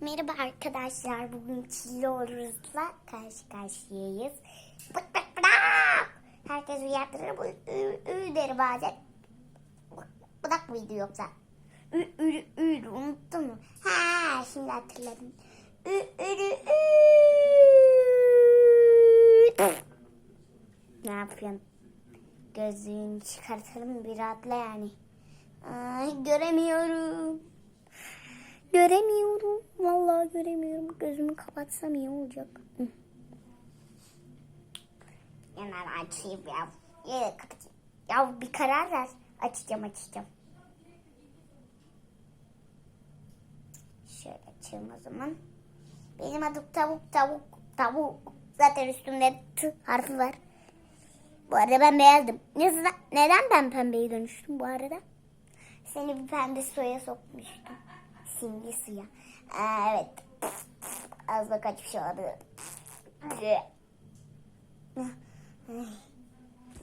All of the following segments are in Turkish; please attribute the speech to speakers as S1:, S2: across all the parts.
S1: Merhaba arkadaşlar. Bugün Çiloruz'la karşı karşıyayız. Bık bık bırak. Herkes uyandırır. Bu ü, ü der bazen. Bık, Bırak mıydı yoksa? Ü, ü, ü, unuttun mu? Ha, şimdi hatırladım. Ü, ü, ü. Ne yapıyorsun? Gözlüğünü çıkartalım bir rahatla yani. Ay, göremiyorum. Göremiyorum. Vallahi göremiyorum. Gözümü kapatsam iyi olacak. Hemen açayım ya. Ya, kapatayım. ya bir karar ver. Açacağım açacağım. Şöyle açayım o zaman. Benim adım tavuk tavuk tavuk. Zaten üstümde t harfi var. Bu arada ben beyazdım. Ne- Neden ben pembeye dönüştüm bu arada? Seni bir pembe suya sokmuştum. Simli suya. Aa, evet. Az da kaçmış oldu.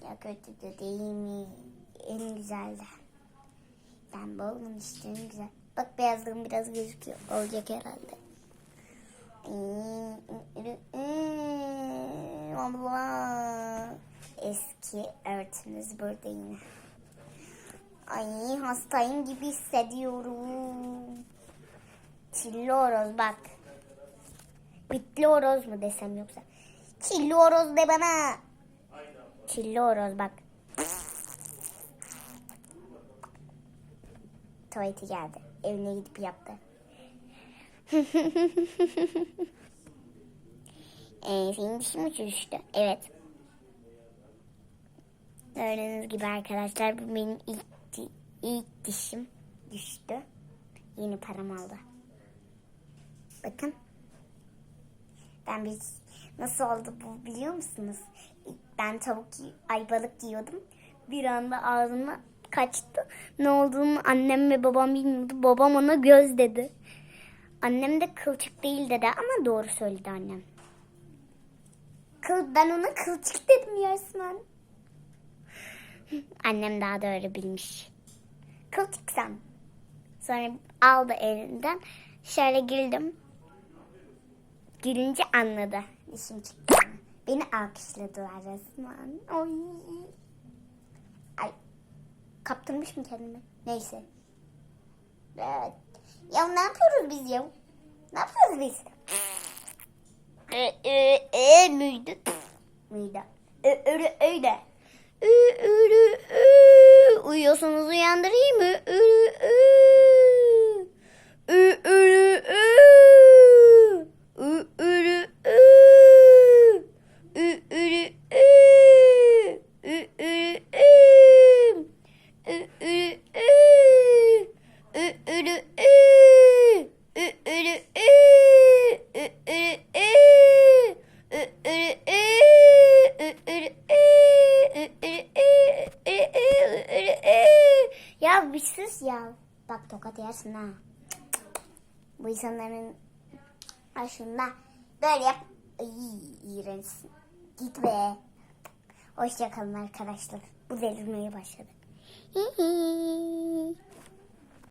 S1: Ya kötü de değil mi? En güzel de. Ben balımın işte en güzel. Bak beyazlığım biraz gözüküyor. Olacak herhalde. Allah. Eski örtümüz burada yine. Ay hastayım gibi hissediyorum. Çilli horoz bak. Bitli horoz mu desem yoksa? Çilli horoz de bana. Çilli horoz bak. Tuvaleti geldi. Evine gidip yaptı. ee, senin dişin mi çürüştü? Evet. Gördüğünüz gibi arkadaşlar bu benim ilk, ilk dişim düştü. Yeni param aldı. Bakın. Ben bir nasıl oldu bu biliyor musunuz? Ben tavuk ay balık yiyordum. Bir anda ağzıma kaçtı. Ne olduğunu annem ve babam bilmiyordu. Babam ona göz dedi. Annem de kılçık değil dedi ama doğru söyledi annem. Kıl, ben ona kılçık dedim Yasmin. Annem daha da öyle bilmiş. Kılçıksam. Sonra aldı elinden. Şöyle güldüm. Gülünce anladı. Dişim çıktığını. Beni alkışladılar resmen. Ay. Ay. Kaptırmış mı kendimi? Neyse. Evet. Ya ne yapıyoruz biz ya? Ne yapıyoruz biz? E, e, e, müydü? Müydü? E, öyle, öyle. Ü, ürü, bir ya. Bak tokat yersin ha. Bu insanların aşında böyle yap. Ay, iğrençsin. Git be. Hoşçakalın arkadaşlar. Bu delirmeye başladı.